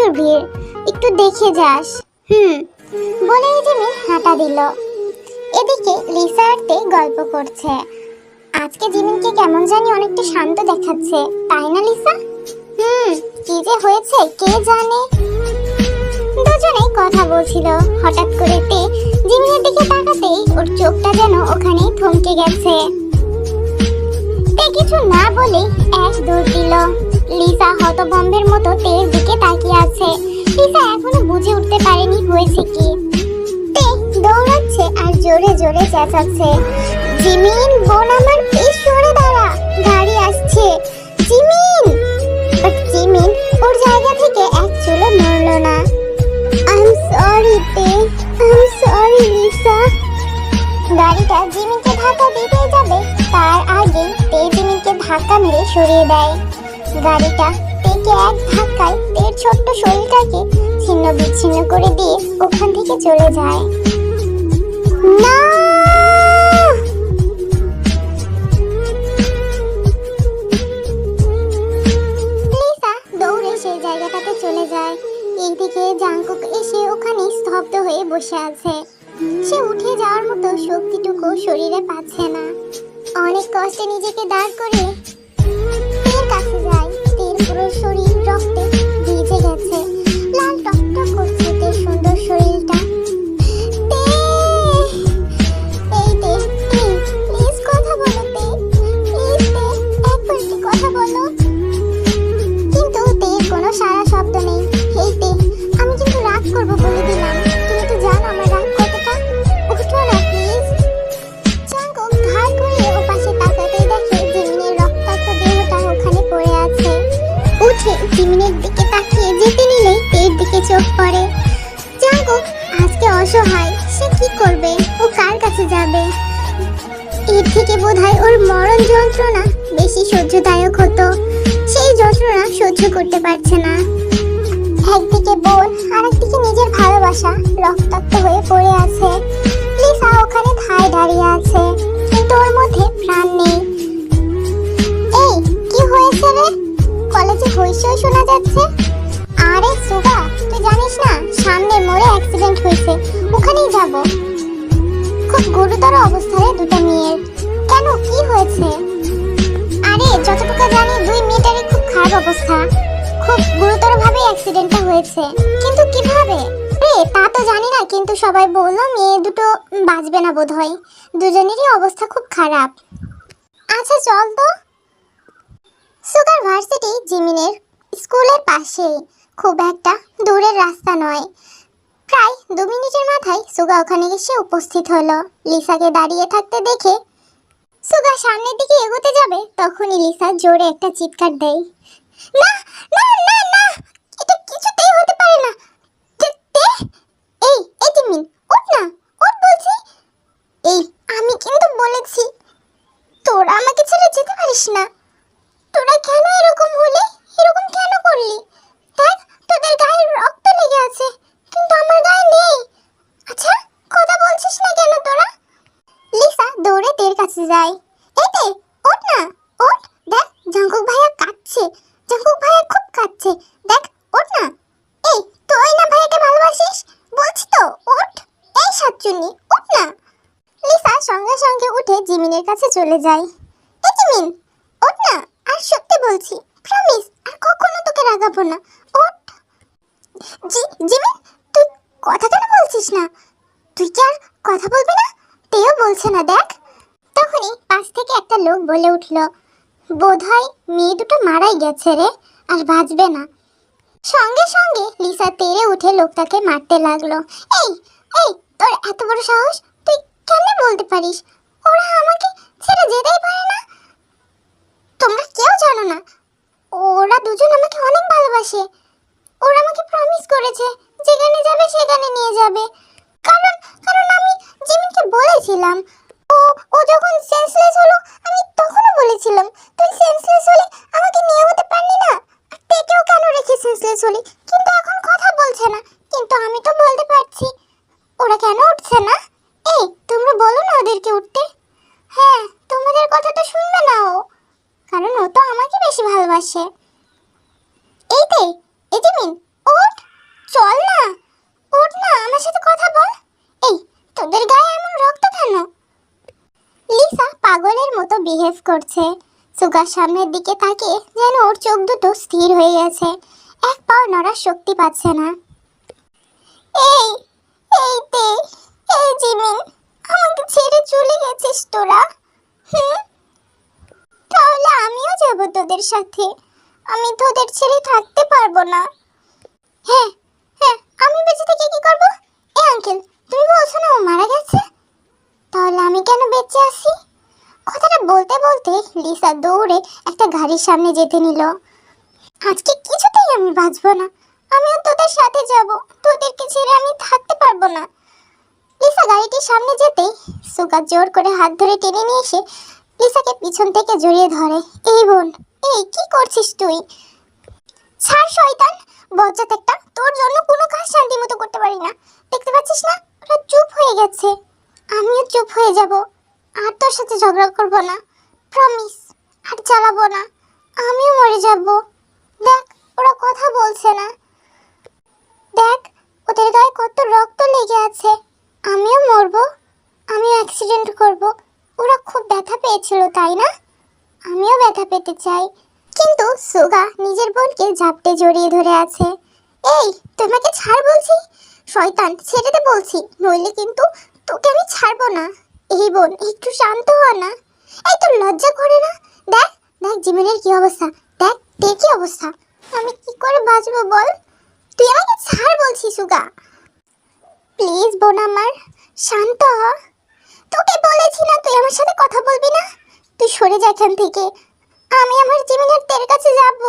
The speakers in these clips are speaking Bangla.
প্রচুর ভিড় একটু দেখে যাস। হুম। বলেই জিমিন হাঁটা দিল। এদিকে লিসা আরতে গল্প করছে। আজকে জিমিনকে কেমন জানি অনেকটা শান্ত দেখাচ্ছে তাই না লিসা? হুম। কি যে হয়েছে কে জানে? দুজনেই কথা বলছিল। হঠাৎ করে তে জিমিনের দিকে তাকাতেই ওর চোখটা যেন ওখানেই থমকে গেছে। কিছু না বলে এক দৌড় দিল। লিসা হতভম্বের মতো তের দিকে তাকিয়ে আছে। লিসা এখনও বুঝে উঠতে পারেনি হয়েছে কি। তে দৌড়াচ্ছে আর জোরে জোরে চেঁচাচ্ছে। জিমিন, বোন আমার, প্লিজ সরে দাঁড়া। গাড়ি আসছে। জিমিন! বাট জিমিন ওর জায়গা থেকে এক চুলো নড়লো না। আই এম সরি তে। I am sorry Lisa. গাড়িটা জিমিনকে ধাক্কা দিতে যাবে, তার আগে তে ধাক্কা মেরে সরিয়ে দেয়। গাড়িটা তেকে এক ধাক্কায় তের ছোট্ট শরীরটাকে ছিন্ন বিচ্ছিন্ন করে দিয়ে ওখান থেকে চলে যায়। না! সেই জায়গাটাতে চলে যায়। এইদিকে জাঙ্কুক এসে ওখানে স্তব্ধ হয়ে বসে আছে। সে উঠে যাওয়ার মতো শক্তিটুকু শরীরে পাচ্ছে না। অনেক কষ্টে নিজেকে দাঁড় করে যায় তের পুরো শরীর রক্তে ভালোবাসা রক্তাক্ত হয়ে পড়ে আছে। লিসা ওখানে ধায় দাঁড়িয়ে আছে। কিন্তু ওর মধ্যে প্রাণ নেই। এই, কি হয়েছে রে? কলেজে হইচই শোনা যাচ্ছে? আরে সুগা, তুই জানিস না, সামনে মোড়ে অ্যাক্সিডেন্ট হয়েছে। ওখানেই যাব। খুব গুরুতর অবস্থা রে দুটো মেয়ের। কেন, কি হয়েছে? আরে, যতটুকু জানি দুই মেয়েটারই খুব খারাপ অবস্থা। খুব গুরুতর ভাবে অ্যাক্সিডেন্টটা হয়েছে। কিন্তু কীভাবে? রে, তা তো জানি না, কিন্তু সবাই বলল মেয়ে দুটো বাঁচবে না বোধহয়। দুজনেরই অবস্থা খুব খারাপ। আচ্ছা চল তো। সুগার ভার্সিটি জিমিনের স্কুলের পাশেই। খুব একটা দূরের রাস্তা নয়। প্রায় দু মিনিটের মাথায় সুগা ওখানে এসে উপস্থিত হলো। লিসাকে দাঁড়িয়ে থাকতে দেখে সুগা সামনের দিকে এগোতে যাবে, তখনই লিসা জোরে একটা চিৎকার দেয়। না। না রক্ত লেগে আছে, কিন্তু আমার গায়ে নেই। আচ্ছা কথা বলছিস না কেন তোরা? লিসা দৌড়ে তের কাছে যায়। এই তে, ওঠ না, ওঠ। দেখ, জাঙ্কুক ভাইয়া কাঁদছে। জাঙ্কুক ভাইয়া খুব কাঁদছে। দেখ, ওঠ না। এই তুই না ভাইয়াকে ভালোবাসিস? বলছি তো, ওঠ। এই সাতচুন্নি, ওঠ না। লিসা সঙ্গে সঙ্গে উঠে জিমিনের কাছে চলে যায়। এই জিমিন, ওঠ না। আর সত্যি বলছি প্রমিস আর কখনো তোকে রাগাবো না। ওঠ। জি, জিমিন, তুই কথা কেন বলছিস না? তুই কি আর কথা বলবি না? তেও বলছে না, দেখ। তখনই পাশ থেকে একটা লোক বলে উঠল বোধহয় মেয়ে দুটো মারাই গেছে রে, আর বাঁচবে না। সঙ্গে সঙ্গে লিসা তেরে উঠে লোকটাকে মারতে লাগল। এই এই, তোর এত বড় সাহস? তুই কেন বলতে পারিস? ওরা আমাকে ছেড়ে যেতেই পারে না। তোমরা কেউ জানো না। ওরা দুজন আমাকে অনেক ভালোবাসে। ওরা আমাকে প্রমিস করেছে, যেখানে যাবে সেখানে নিয়ে যাবে। কারণ কারণ আমি জিমিনকে বলেছিলাম। ও ও যখন সেন্সলেস হলো বলেছিলাম। তুই সেন্সলেস হলি, আমাকে নিয়ে হতে পারলি না। তেকেও কেন রেখে সেন্সলেস হলি? কিন্তু এখন কথা বলছে না। কিন্তু আমি তো বলতে পারছি। ওরা কেন উঠছে না? এই, তোমরা বলো না ওদেরকে উঠতে। হ্যাঁ তোমাদের কথা তো শুনবে না ও। কারণ ও তো আমাকে বেশি ভালোবাসে। এই তে এই উঠ। ওঠ চল না, উঠ না, আমার সাথে কথা বল। এই, তোদের গায়ে এমন রক্ত কেন? বিহেভ করছে। সুগার সামনের দিকে তাকিয়ে যেন ওর চোখ দুটো স্থির হয়ে গেছে। এক পাও নড়ার শক্তি পাচ্ছে না। এই এই তে এই জিমিন, আমাকে ছেড়ে চলে গেছিস তোরা, হুম? তাহলে আমিও যাব তোদের সাথে। আমি তোদের ছেড়ে থাকতে পারব না। হ্যাঁ হ্যাঁ আমি বেঁচে থেকে কি করব? এ আঙ্কেল, তুমি বলছো না ও মারা গেছে? তাহলে আমি কেন বেঁচে আছি? বলতে বলতে লিসা দৌড়ে একটা গাড়ির সামনে যেতে নিল। আজকে কিছুতেই আমি বাঁচবো না। আমিও তোদের সাথে যাব। তোদেরকে ছেড়ে আমি থাকতে পারব না। লিসা গাড়িটির সামনে যেতেই সুগা জোর করে হাত ধরে টেনে নিয়ে এসে লিসাকে পিছন থেকে জড়িয়ে ধরে। এই বোন, এই, কি করছিস তুই? ছাড়, শয়তান! বজ্জাত একটা, তোর জন্য কোনো কাজ শান্তি মতো করতে পারি না। দেখতে পাচ্ছিস না? ওরা চুপ হয়ে গেছে। আমিও চুপ হয়ে যাব। আর তোর সাথে ঝগড়া করব না প্রমিস আর চালাবো না, আমিও মরে যাব। দেখ, ওরা কথা বলছে না। দেখ, ওদের গায়ে কত রক্ত লেগে আছে। আমিও মরবো আমিও অ্যাক্সিডেন্ট করব। ওরা খুব ব্যথা পেয়েছিল, তাই না? আমিও ব্যথা পেতে চাই। কিন্তু সুগা নিজের বোনকে ঝাপটে জড়িয়ে ধরে আছে। এই, তোমাকে ছাড় বলছি? শয়তান, ছেড়ে দে বলছি, নইলে কিন্তু তোকে আমি ছাড়বো না। এই বোন, একটু শান্ত হ না। এই তোর লজ্জা করে না। দেখ দেখ জিমিনের কি অবস্থা। দেখ, তোর কি অবস্থা। আমি কি করে বাঁচবো বল? তুই আমাকে ছাড় বলছি সুগা প্লিজ বোন আমার, শান্ত হ। তোকে বলেছি না তুই আমার সাথে কথা বলবি না? তুই সরে যা এখান থেকে। আমি আমার জিমিনের তের কাছে যাব।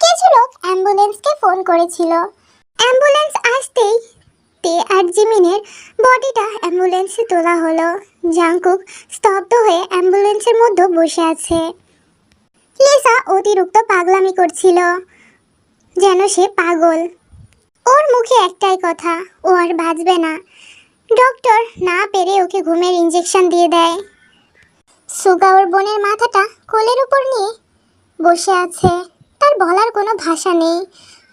কিছু লোক অ্যাম্বুলেন্সকে ফোন করেছিল। অ্যাম্বুলেন্স আসতেই তে আর জিমিনের বডিটা অ্যাম্বুলেন্সে তোলা হলো। জাংকুক স্তব্ধ হয়ে অ্যাম্বুলেন্সের মধ্যে বসে আছে। লিসা অতিরিক্ত পাগলামি করছিল, যেন সে পাগল। ওর মুখে একটাই কথা, ও আর বাঁচবে না। ডক্টর না পেরে ওকে ঘুমের ইঞ্জেকশন দিয়ে দেয়। সুগা ওর বোনের মাথাটা কোলের উপর নিয়ে বসে আছে। তার বলার কোনো ভাষা নেই।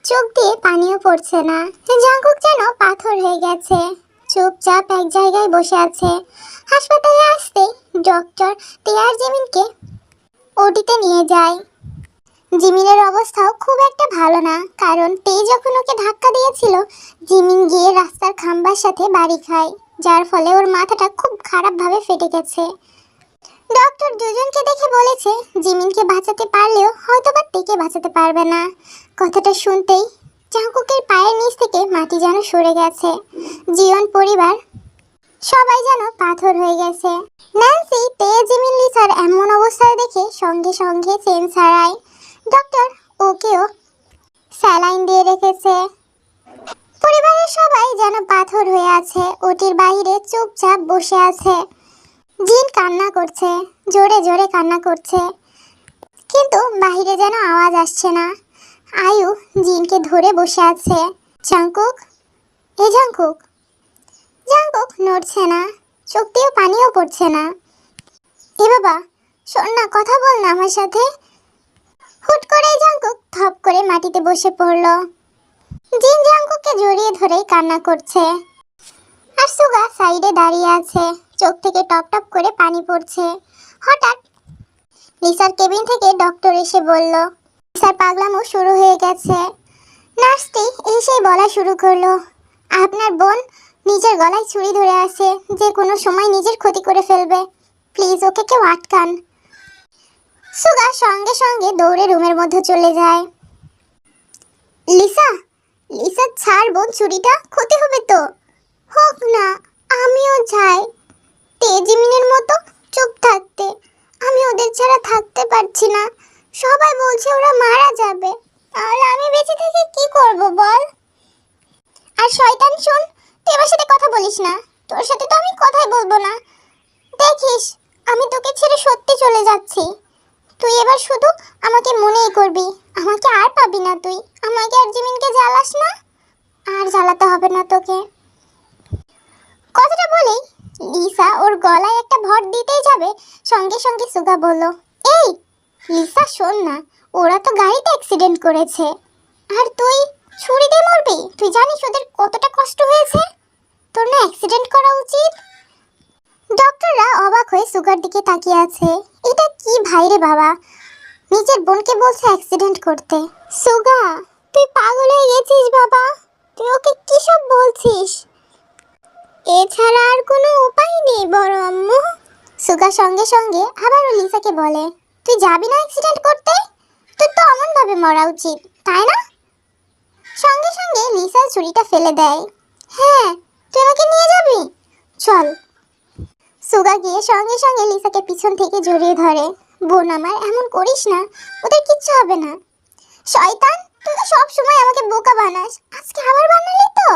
চোখ দিয়ে পানিও পড়ছে না। জাঙ্কুক যেন পাথর হয়ে গেছে। চুপচাপ এক জায়গায় বসে আছে। হাসপাতালে আসতে ডক্টর তিয়ার জিমিনকে ওটিতে নিয়ে যায়। জিমিনের অবস্থাও খুব একটা ভালো না, কারণ তে যখন ওকে ধাক্কা দিয়েছিল, জিমিন গিয়ে রাস্তার খাম্বার সাথে বাড়ি খায়, যার ফলে ওর মাথাটা খুব খারাপভাবে ফেটে গেছে। ডক্টর দুজনকে দেখে বলেছে, জিমিনকে বাঁচাতে পারলেও হয়তো বা তেকে বাঁচাতে পারবে না। কথাটা শুনতেই চাঙ্কুকের পায়ের নিচ থেকে মাটি যেন সরে গেছে। জীবন, পরিবার, সবাই যেন পাথর হয়ে গেছে। ন্যান্সি তে জিমিন লিসার এমন অবস্থায় দেখে সঙ্গে সঙ্গে সেন্স হারায় ডক্টর ওকেও স্যালাইন দিয়ে রেখেছে। পরিবারের সবাই যেন পাথর হয়ে আছে, ওটির বাইরে চুপচাপ বসে আছে। জিন কান্না করছে, জোরে জোরে কান্না করছে। কিন্তু বাইরে যেন আওয়াজ আসছে না। আয়ু জিনকে ধরে বসে আছে। জাঙ্কুক এ জাঙ্কুক জাঙ্কুক নড়ছে না চোখ দিয়েও পানিও পড়ছে না। এ বাবা, শোন না, কথা বল না আমার সাথে। হুট করে জাঙ্কুক থপ করে মাটিতে বসে পড়ল। জিন জাঙ্কুককে জড়িয়ে ধরেই কান্না করছে। আর সুগা সাইডে দাঁড়িয়ে আছে, চোখ থেকে টপ টপ করে পানি পড়ছে। হঠাৎ লিসার কেবিন থেকে ডক্টর এসে বলল লিসার পাগলামো শুরু হয়ে গেছে। নার্সটি এসেই বলা শুরু করল। আপনার বোন নিজের গলায় ছুরি ধরে আছে, যে কোনো সময় নিজের ক্ষতি করে ফেলবে। প্লিজ ওকে কেউ আটকান। সুগা সঙ্গে সঙ্গে দৌড়ে রুমের মধ্যে চলে যায়। লিসা লিসা, ছাড় বোন, ছুরিটা, ক্ষতি হবে তো? হোক না, আমিও চাই তেজিমিনের মতো চুপ থাকতে। আমি ওদের ছাড়া থাকতে পারছি না। সবাই বলছে ওরা মারা যাবে। তাহলে আমি বেঁচে থেকে কি করব বল? আর শয়তান, শোন, তুই আমার সাথে কথা বলিস না। তোর সাথে তো আমি কথাই বলব না। দেখিস, আমি তোকে ছেড়ে সত্যি চলে যাচ্ছি। তুই এবার শুধু আমাকে মনেই করবি। আমাকে আর পাবি না তুই। আমাকে আর জিমিনকে জ্বালাস না। আর জ্বালাতে হবে না তোকে। কথাটা বলেই লিসা ওর গলায় একটা ভর দিতেই যাবে। সঙ্গে সঙ্গে সুগা এই লিসা, শোন না, ওরা তো গাড়িতে অ্যাক্সিডেন্ট করেছে। আর তুই ছুরি দিয়ে মরবি? তুই জানিস ওদের কতটা কষ্ট হয়েছে? তোর না অ্যাক্সিডেন্ট করা উচিত। ডক্টররা অবাক হয়ে সুগার দিকে তাকিয়ে আছে। এটা কি ভাই রে বাবা? নিজের বোনকে বলছে অ্যাক্সিডেন্ট করতে। সুগা, তুই পাগল হয়ে গেছিস বাবা। তুই ওকে কি সব বলছিস? এছাড়া আর কোনো উপায় নেই বড় আম্মু। সুগা সঙ্গে সঙ্গে আবারও লিসাকে বলে তুই যাবি না অ্যাক্সিডেন্ট করতে? তোর তো অমন ভাবে মরা উচিত, তাই না? সঙ্গে সঙ্গে লিসা ছুরিটা ফেলে দেয়। হ্যাঁ তুই আমাকে নিয়ে যাবি? চল। সুগা গিয়ে সঙ্গে সঙ্গে লিসাকে পিছন থেকে জড়িয়ে ধরে। বোন আমার, এমন করিস না, ওদের কিচ্ছু হবে না। শয়তান, তুই তো সব সময় আমাকে বোকা বানাস। আজকে আবার বানালি তো?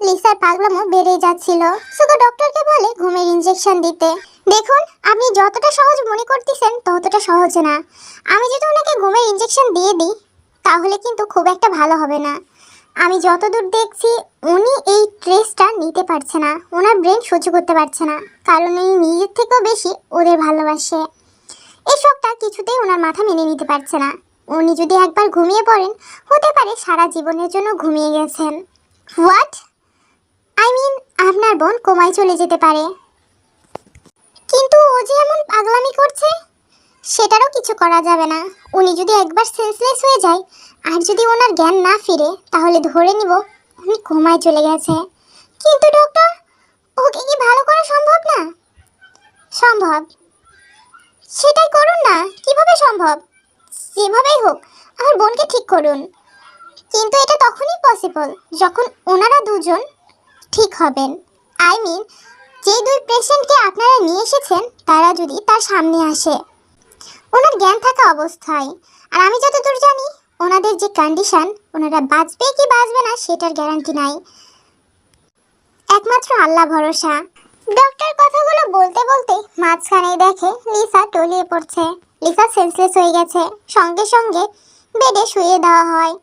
লিসার পাগলামো বেড়ে যাচ্ছিল। সুগা ডক্টরকে বলে ঘুমের ইঞ্জেকশন দিতে। দেখুন, আপনি যতটা সহজ মনে করতেছেন ততটা সহজ না। আমি যদি ওনাকে ঘুমের ইঞ্জেকশন দিয়ে দিই, তাহলে কিন্তু খুব একটা ভালো হবে না। আমি যতদূর দেখছি, উনি এই ট্রেসটা নিতে পারছে না। ওনার ব্রেন সহ্য করতে পারছে না, কারণ উনি নিজের থেকেও বেশি ওদের ভালোবাসে। শখটা কিছুতেই ওনার মাথা মেনে নিতে পারছে না। উনি যদি একবার ঘুমিয়ে পড়েন, হতে পারে সারা জীবনের জন্য ঘুমিয়ে গেছেন। হোয়াট আই মিন আপনার বোন কোমায় চলে যেতে পারে। কিন্তু ও যে এমন পাগলামি করছে, সেটারও কিছু করা যাবে না। উনি যদি একবার সেন্সলেস হয়ে যায়, আর যদি ওনার জ্ঞান না ফিরে, তাহলে ধরে নিব উনি কোমায় চলে গেছে। কিন্তু ডক্টর ওকে কি ভালো করা সম্ভব না? সম্ভব। সেটাই করুন না, কীভাবে সম্ভব? যেভাবেই হোক, আমার বোনকে ঠিক করুন। কিন্তু এটা তখনই পসিবল যখন ওনারা দুজন ঠিক হবেন। আই মিন যে দুই পেশেন্টকে আপনারা নিয়ে এসেছেন, তারা যদি তার সামনে আসে। ওনার জ্ঞান থাকা অবস্থায়। আর আমি যতদূর জানি, ওনাদের যে কন্ডিশন ওনারা বাঁচবে কি বাঁচবে না, সেটার গ্যারান্টি নাই। একমাত্র আল্লাহ ভরসা। ডক্টর কথাগুলো বলতে বলতে মাঝখানেই দেখে লিসা টলিয়ে পড়ছে। লিসা সেন্সলেস হয়ে গেছে। সঙ্গে সঙ্গে বেডে শুয়ে দেওয়া হয়।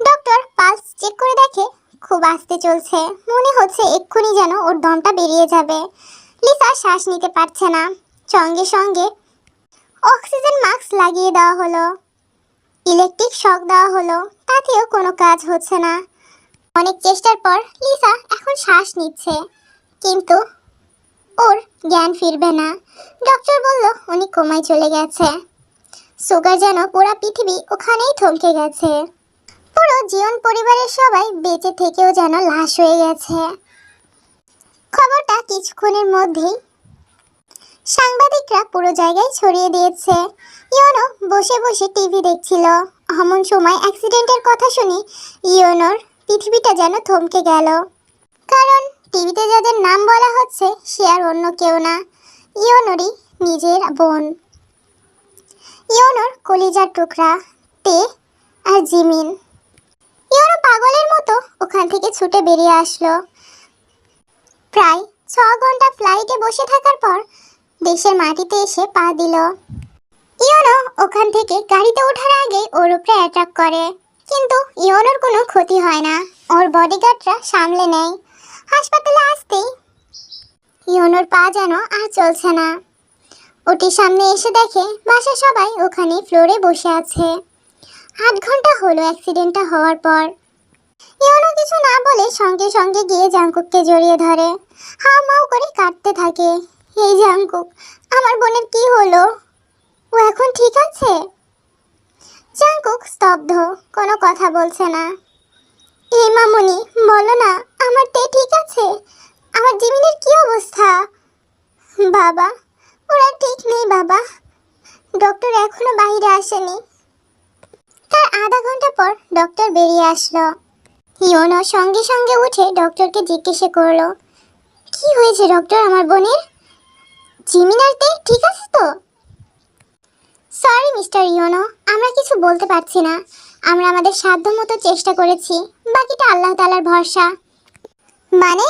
ডক্টর পালস চেক করে দেখে খুব আস্তে চলছে। মনে হচ্ছে এক্ষুনি যেন ওর দমটা বেরিয়ে যাবে। লিসা শ্বাস নিতে পারছে না। সঙ্গে সঙ্গে অক্সিজেন মাস্ক লাগিয়ে দেওয়া হলো। ইলেকট্রিক শক দেওয়া হলো। তাতেও কোনো কাজ হচ্ছে না। অনেক চেষ্টার পর লিসা এখন শ্বাস নিচ্ছে। কিন্তু ওর জ্ঞান ফিরবে না। ডক্টর বলল উনি কোমায় চলে গেছে। সুগার যেন পুরো পৃথিবী ওখানেই থমকে গেছে। পুরো জীবন পরিবারের সবাই বেঁচে থেকেও যেন লাশ হয়ে গেছে। খবরটা কিছুক্ষণের মধ্যেই সাংবাদিকরা পুরো জায়গায় ছড়িয়ে দিয়েছে। ইয়নো বসে বসে টিভি দেখছিল। এমন সময় অ্যাক্সিডেন্টের কথা শুনে ইয়নোর পৃথিবীটা যেন থমকে গেল। কারণ টিভিতে যাদের নাম বলা হচ্ছে, সে আর অন্য কেউ না। ইয়নোরই নিজের বোন। ইয়নোর কলিজার টুকরা, তে আর জিমিন। পাগলের মতো ওখান থেকে ছুটে বেরিয়ে আসলো। প্রায় ছ ঘণ্টা ফ্লাইটে বসে থাকার পর দেশের মাটিতে এসে পা দিল। ইয়োনো ওখান থেকে গাড়িতে ওঠার আগে ওর উপরে অ্যাটাক করে। কিন্তু ইয়োনোর কোনো ক্ষতি হয় না। ওর বডিগার্ডরা সামলে নেয়। হাসপাতালে আসতেই ইয়োনোর পা যেন আর চলছে না। ওটির সামনে এসে দেখে বাসা সবাই ওখানে ফ্লোরে বসে আছে। আট ঘণ্টা হলো অ্যাক্সিডেন্টটা হওয়ার পর। ইয়োনো কিছু না বলে সঙ্গে সঙ্গে গিয়ে জাঙ্কুককে জড়িয়ে ধরে। হাও মাও করে কাটতে থাকে। এই জাঙ্কুক আমার বোনের কি হলো? ও এখন ঠিক আছে? জাঙ্কুক স্তব্ধ, কোনো কথা বলছে না। এই মামুনি, বলো না, আমার তে ঠিক আছে? আমার জিমিনের কি অবস্থা? বাবা, ওরা ঠিক নেই বাবা। ডক্টর এখনও বাইরে আসেনি। তার আধা ঘণ্টা পর ডক্টর বেরিয়ে আসলো। ইয়োনো সঙ্গে সঙ্গে উঠে ডক্টরকে জিজ্ঞেস করল, কি হয়েছে ডক্টর আমার বোনের? জিমিনারতে ঠিক আছে তো? সরি মিস্টার ইয়োনো, আমরা কিছু বলতে পারছি না। আমরা আমাদের সাধ্য মতো চেষ্টা করেছি, বাকিটা আল্লাহ তালার ভরসা। মানে?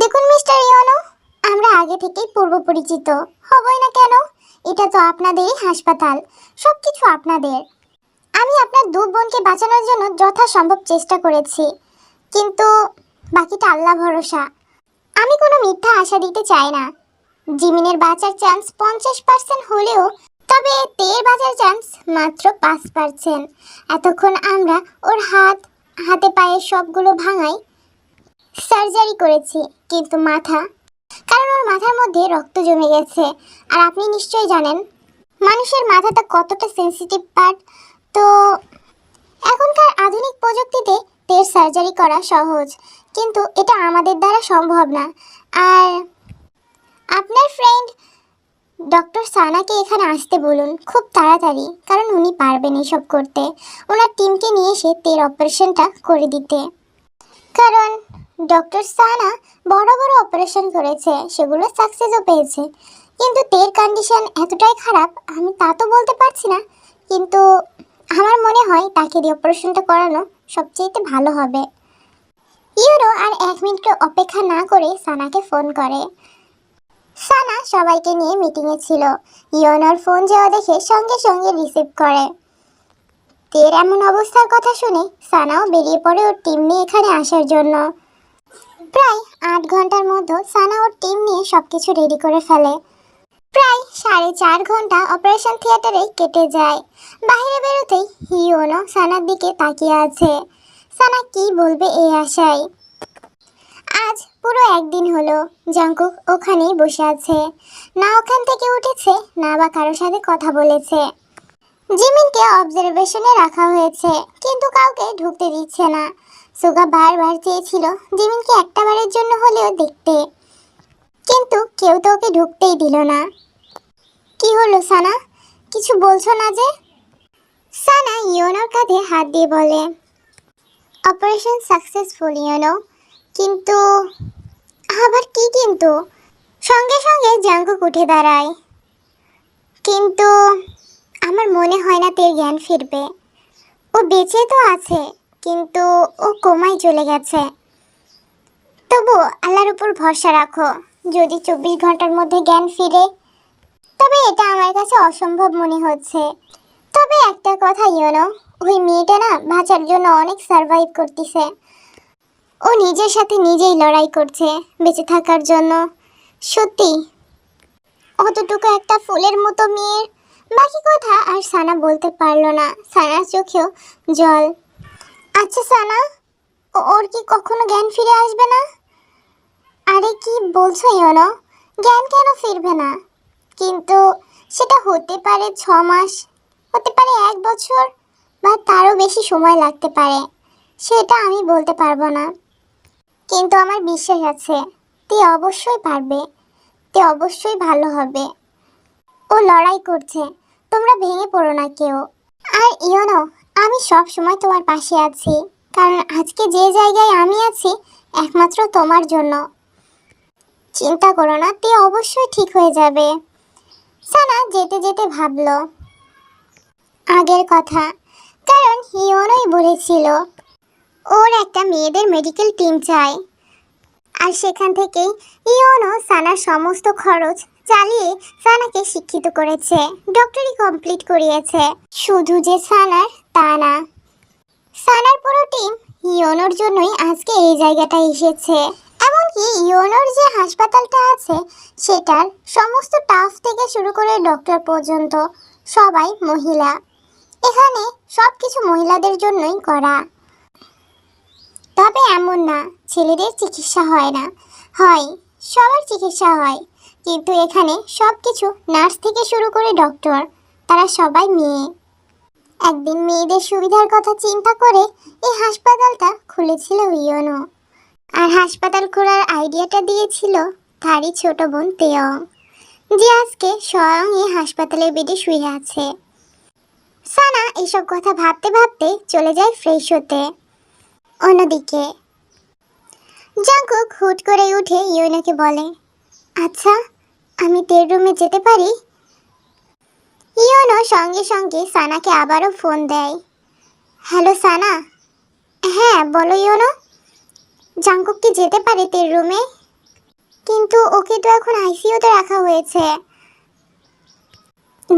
দেখুন মিস্টার ইয়োনো, আমরা আগে থেকেই পূর্ব পরিচিত, হবই না কেন? এটা তো আপনাদেরই হাসপাতাল সব কিছু আপনাদের। আমি আপনার দু বোনকে বাঁচানোর জন্য যথাসম্ভব চেষ্টা করেছি। কিন্তু বাকিটা আল্লাহ ভরসা। আমি কোনো মিথ্যা আশা দিতে চাই না। জিমিনের বাঁচার চান্স পঞ্চাশ পার্সেন্ট হলেও, তবে তের বাঁচার চান্স মাত্র পাঁচ পার্সেন্ট এতক্ষণ আমরা ওর হাত, হাতে পায়ে সবগুলো ভাঙাই সার্জারি করেছি, কিন্তু মাথা, কারণ ওর মাথার মধ্যে রক্ত জমে গেছে। আর আপনি নিশ্চয়ই জানেন, মানুষের মাথাটা কতটা সেন্সিটিভ পার্ট তো এখনকার আধুনিক প্রযুক্তিতে পেট সার্জারি করা সহজ, কিন্তু এটা আমাদের দ্বারা সম্ভব না। আর আপনার ফ্রেন্ড ডক্টর সানাকে এখানে আসতে বলুন, খুব তাড়াতাড়ি, কারণ উনি পারবেন এসব করতে। ওনার টিমকে নিয়ে এসে তের অপারেশনটা করে দিতে। কারণ ডক্টর সানা বড় বড় অপারেশন করেছে, সেগুলো সাকসেসও পেয়েছে। কিন্তু তের কন্ডিশন এতটাই খারাপ, আমি তা তো বলতে পারছি না। কিন্তু আমার মনে হয় তাকে দিয়ে অপারেশনটা করানো সবচেয়ে ভালো হবে। ইউরো আর এক মিনিট অপেক্ষা না করে সানাকে ফোন করে। সানা সবাইকে নিয়ে মিটিংয়ে ছিল। ইয়নোর ফোন যাওয়া দেখে সঙ্গে সঙ্গে রিসিভ করে। তের এমন অবস্থার কথা শুনে সানাও বেরিয়ে পড়ে ওর টিম নিয়ে এখানে আসার জন্য। প্রায় আট ঘণ্টার মধ্যে সানা ওর টিম নিয়ে সব কিছু রেডি করে ফেলে। প্রায় সাড়ে চার ঘণ্টা অপারেশন থিয়েটারে কেটে যায়। বাইরে বেরোতেই হিওনো সানার দিকে তাকিয়ে আছে। সানা কি বলবে এই আশায়? আজ পুরো একদিন হলো জাঙ্কুক ওখানেই বসে আছে। না ওখান থেকে উঠেছে, না বা কারোর সাথে কথা বলেছে। জিমিনকে অবজারভেশনে রাখা হয়েছে, কিন্তু কাউকে ঢুকতে দিচ্ছে না। সুগা বারবার চেয়েছিল জিমিনকে একটা বারের জন্য হলেও দেখতে। কিন্তু কেউ তো ওকে ঢুকতেই দিল না। কি হলো, সানা? কিছু বলছো না যে? সানা ইয়োনোর কাঁধে হাত দিয়ে বলে অপারেশন সাকসেসফুল ইয়োনো। কিন্তু আবার কি কিন্তু? সঙ্গে সঙ্গে জাঙ্কুক উঠে দাঁড়ায়। কিন্তু আমার মনে হয় না তের জ্ঞান ফিরবে। ও বেঁচে তো আছে, কিন্তু ও কোমায় চলে গেছে। তবু আল্লাহর উপর ভরসা রাখো। যদি চব্বিশ ঘণ্টার মধ্যে জ্ঞান ফিরে, তবে এটা আমার কাছে অসম্ভব মনে হচ্ছে। তবে একটা কথা, ইয়োনো, ওই মেয়েটা না বাঁচার জন্য অনেক সার্ভাইভ করতেছে। ও নিজের সাথে নিজেই লড়াই করছে বেঁচে থাকার জন্য। সত্যি, অতটুকু একটা ফুলের মতো মেয়ের বাকি কথা আর সানা বলতে পারল না। সানার চোখেও জল। আচ্ছা সানা ওর কি কখনো জ্ঞান ফিরে আসবে না? আরে কি বলছো, ইয়নো? জ্ঞান কেন ফিরবে না? কিন্তু সেটা হতে পারে ছ মাস, হতে পারে এক বছর, বা তারও বেশি সময় লাগতে পারে। সেটা আমি বলতে পারব না। কিন্তু আমার বিশ্বাস আছে, তে অবশ্যই পারবে। তে অবশ্যই ভালো হবে। ও লড়াই করছে, তোমরা ভেঙে পড়ো না কেউ। আর ইয়োনো, আমি সব সময় তোমার পাশে আছি, কারণ আজকে যে জায়গায় আমি আছি, একমাত্র তোমার জন্য। চিন্তা করো না, তে অবশ্যই ঠিক হয়ে যাবে। সানা যেতে যেতে ভাবলো। আগের কথা, কারণ হিওনই বলেছিল, ওর একটা মেয়েদের মেডিকেল টিম চাই। আর সেখান থেকেই ইওনো সানার সমস্ত খরচ চালিয়ে সানাকে শিক্ষিত করেছে, ডক্টরি কমপ্লিট করিয়েছে। শুধু যে সানার, তা না। সানার পুরো টিম ইওনোর জন্যই আজকে এই জায়গাটায় এসেছে। এমনকি ইওনোর যে হাসপাতালটা আছে, সেটার সমস্ত টাফ থেকে শুরু করে ডক্টর পর্যন্ত সবাই মহিলা। এখানে সব কিছু মহিলাদের জন্যই করা। তবে এমন না, ছেলেদের চিকিৎসা হয় না। হয়, সবার চিকিৎসা হয়। কিন্তু এখানে সব কিছু নার্স থেকে শুরু করে ডক্টর, তারা সবাই মেয়ে। একদিন মেয়েদের সুবিধার কথা চিন্তা করে এই হাসপাতালটা খুলেছিল ইয়নো আর হাসপাতাল খোলার আইডিয়াটা দিয়েছিল তারই ছোট বোন তেয়ং, যে আজকে স্বয়ং এই হাসপাতালের বেডে শুয়ে আছে। সানা এইসব কথা ভাবতে ভাবতে চলে যায় ফ্রেশ হতে। অন্যদিকে জাঙ্কুক হুট করে উঠে ইউনোকে বলে আচ্ছা আমি তের রুমে যেতে পারি? ইউনো সঙ্গে সঙ্গে সানাকে আবারও ফোন দেয়। Hello Sana? হ্যাঁ বলো ইউনো। জাঙ্কুক কি যেতে পারে তের রুমে? কিন্তু ওকে তো এখন আইসিইউতে রাখা হয়েছে।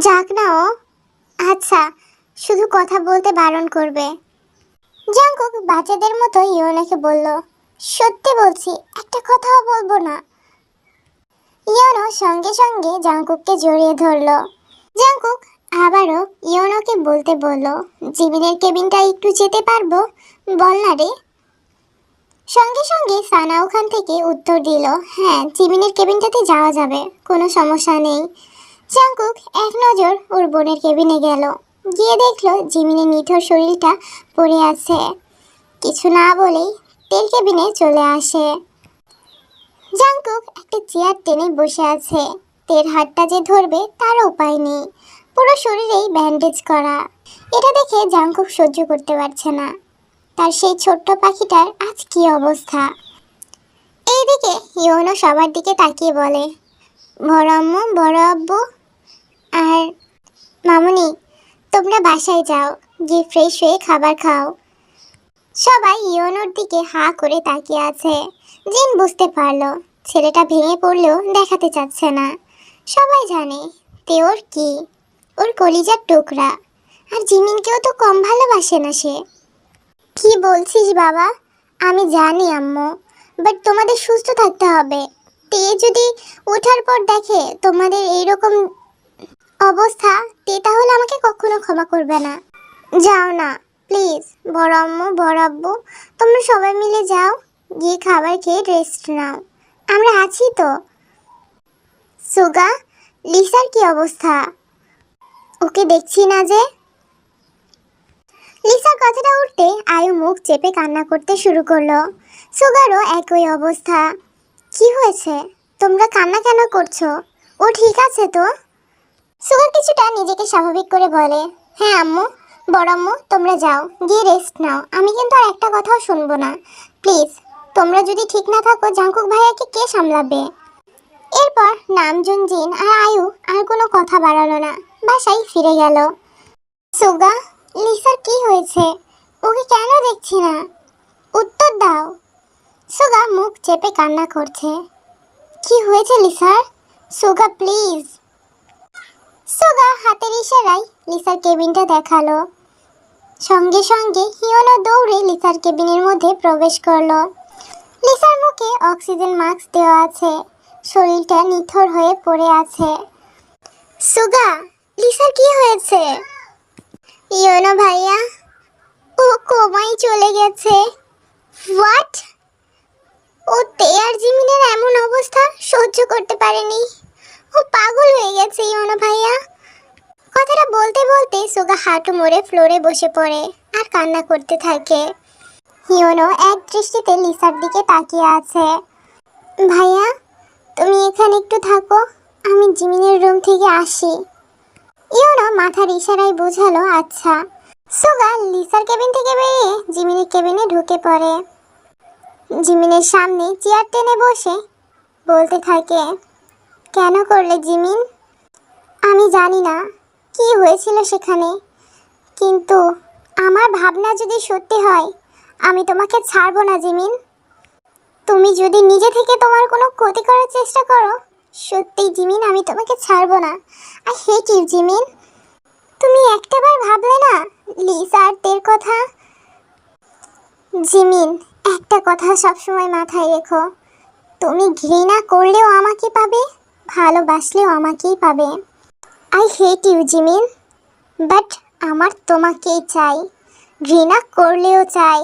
যাক না ও। আচ্ছা শুধু কথা বলতে বারণ করবে। জাঙ্কুক বাচ্চাদের মতো ইয়োনাকে বলল, সত্যি বলছি, একটা কথাও বলব না। ইয়োনো সঙ্গে সঙ্গে জাঙ্কুককে জড়িয়ে ধরলো। জাঙ্কুক আবারও ইয়োনোকে বলতে বলল, জিমিনের কেবিনটা একটু যেতে পারব? বল না রে। সঙ্গে সঙ্গে সানা ওখান থেকে উত্তর দিল হ্যাঁ জিমিনের কেবিনটাতে যাওয়া যাবে, কোনো সমস্যা নেই। জাঙ্কুক এক নজর ওর বোনের কেবিনে গেল। গিয়ে দেখল জিমিনের নিথর শরীরটা পড়ে আছে। কিছু না বলেই তেল কেবিনে চলে আসে। জাঙ্কুক একটা চেয়ার টেনে বসে আছে। তের হাতটা যে ধরবে তার উপায় নেই। পুরো শরীরেই ব্যান্ডেজ করা। এটা দেখে জাঙ্কুক সহ্য করতে পারছে না। তার সেই ছোট্ট পাখিটার আজ কি অবস্থা? এইদিকে ইওনো সবার দিকে তাকিয়ে বলে, বড় আম্মু, বড় আব্বু, আর মামুনি, তোমরা বাসায় যাও, গিয়ে ফ্রেশ হয়ে খাবার খাও। সবাই ইওনোর দিকে হা করে তাকিয়ে আছে। জিন বুঝতে পারল, ছেলেটা ভেঙে পড়লেও দেখাতে চাচ্ছে না। সবাই জানে, তে ওর কি? ওর কলিজার টুকরা। আর জিমিনকেও তো কম ভালোবাসে না সে। কি বলছিস বাবা? আমি জানি আম্মু বাট তোমাদের সুস্থ থাকতে হবে। তে যদি ওঠার পর দেখে তোমাদের এইরকম অবস্থা, তে তাহলে আমাকে কখনো ক্ষমা করবে না। যাও না প্লিজ বড় আম্মু, বড় আব্বু, তোমরা সবাই মিলে যাও, গিয়ে খাবার খেয়ে রেস্ট নাও। আমরা আছি তো। সুগা, লিসার কি অবস্থা? ওকে দেখছি না যে লিসার কথাটা উঠতে আয়ু মুখ চেপে কান্না করতে শুরু করল। সুগারও একই অবস্থা। কি হয়েছে? তোমরা কান্না কেন করছ? ও ঠিক আছে তো? সুগার কিছুটা নিজেকে স্বাভাবিক করে বলে হ্যাঁ আম্মু, বড় আম্মু, তোমরা যাও, গিয়ে রেস্ট নাও। আমি কিন্তু আর একটা কথাও শুনব না। প্লিজ তোমরা যদি ঠিক না থাকো জাঙ্কুক ভাইয়াকে কে সামলাবে? এরপর নামজুন, জিন আর আয়ু আর কোনো কথা বাড়ালো না। বাসায় ফিরে গেল। সুগা লিসার কি হয়েছে? ওকে কেন দেখছি না? উত্তর দাও। সুগা মুখ চেপে কান্না করছে। কি হয়েছে লিসার? সুগা, প্লিজ। সুগা হাতের ইশারায় লিসার কেবিনটা দেখাল। সঙ্গে সঙ্গে হিওনো দৌড়ে লিসার কেবিনের মধ্যে প্রবেশ করল। লিসার মুখে অক্সিজেন মাস্ক দেওয়া আছে। শরীরটা নিথর হয়ে পড়ে আছে। সুগা, লিসার কি হয়েছে? ইয়োনো ভাইয়া, ও কোমাই চলে গেছে। হোয়াট ও তেয়ার জিমিনের এমন অবস্থা সহ্য করতে পারেনি। ও পাগল হয়ে গেছে ইয়োনো ভাইয়া। কথাটা বলতে বলতে সুগা হাঁটু মোড়ে ফ্লোরে বসে পড়ে আর কান্না করতে থাকে। হিওনো এক দৃষ্টিতে লিসার দিকে তাকিয়ে আছে। ভাইয়া, তুমি এখানে একটু থাকো, আমি জিমিনের রুম থেকে আসি। ইওনো মাথার ইশারায় বোঝালো আচ্ছা। সুগা লিসার কেবিন থেকে বেরিয়ে জিমিনের কেবিনে ঢুকে পড়ে। জিমিনের সামনে চেয়ার টেনে বসে বলতে থাকে, কেন করলে জিমিন? আমি জানি না, কি হয়েছিল সেখানে। কিন্তু আমার ভাবনা যদি সত্যি হয়, আমি তোমাকে ছাড়বো না জিমিন। তুমি যদি নিজে থেকে তোমার কোনো ক্ষতি করার চেষ্টা করো সত্যি জিমিন, আমি তোমাকে ছাড়বো না। I hate you, Jimin. তুমি একটাবার ভাবলে না তের কথা? জিমিন, একটা কথা সবসময় মাথায় রেখো। তুমি ঘৃণা করলেও আমাকে পাবে, ভালোবাসলেও আমাকেই পাবে। I hate you, Jimin. But আমার তোমাকেই চাই, ঘৃণা করলেও চাই।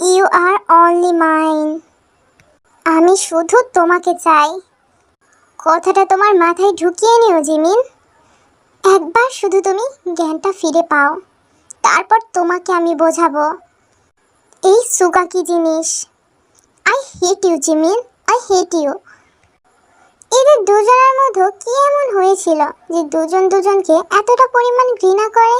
You are only mine. আমি শুধু তোমাকে চাই। কথাটা তোমার মাথায় ঢুকিয়ে নিও, জিমিন। একবার শুধু তুমি জ্ঞানটা ফিরে পাও, তারপর তোমাকে আমি বোঝাবো। এই সুগা কি জিনিস I hate you Jimin I hate you এদের দুজনের মধ্যে কি এমন হয়েছিল যে দুজন দুজনকে এতটা পরিমাণ ঘৃণা করে?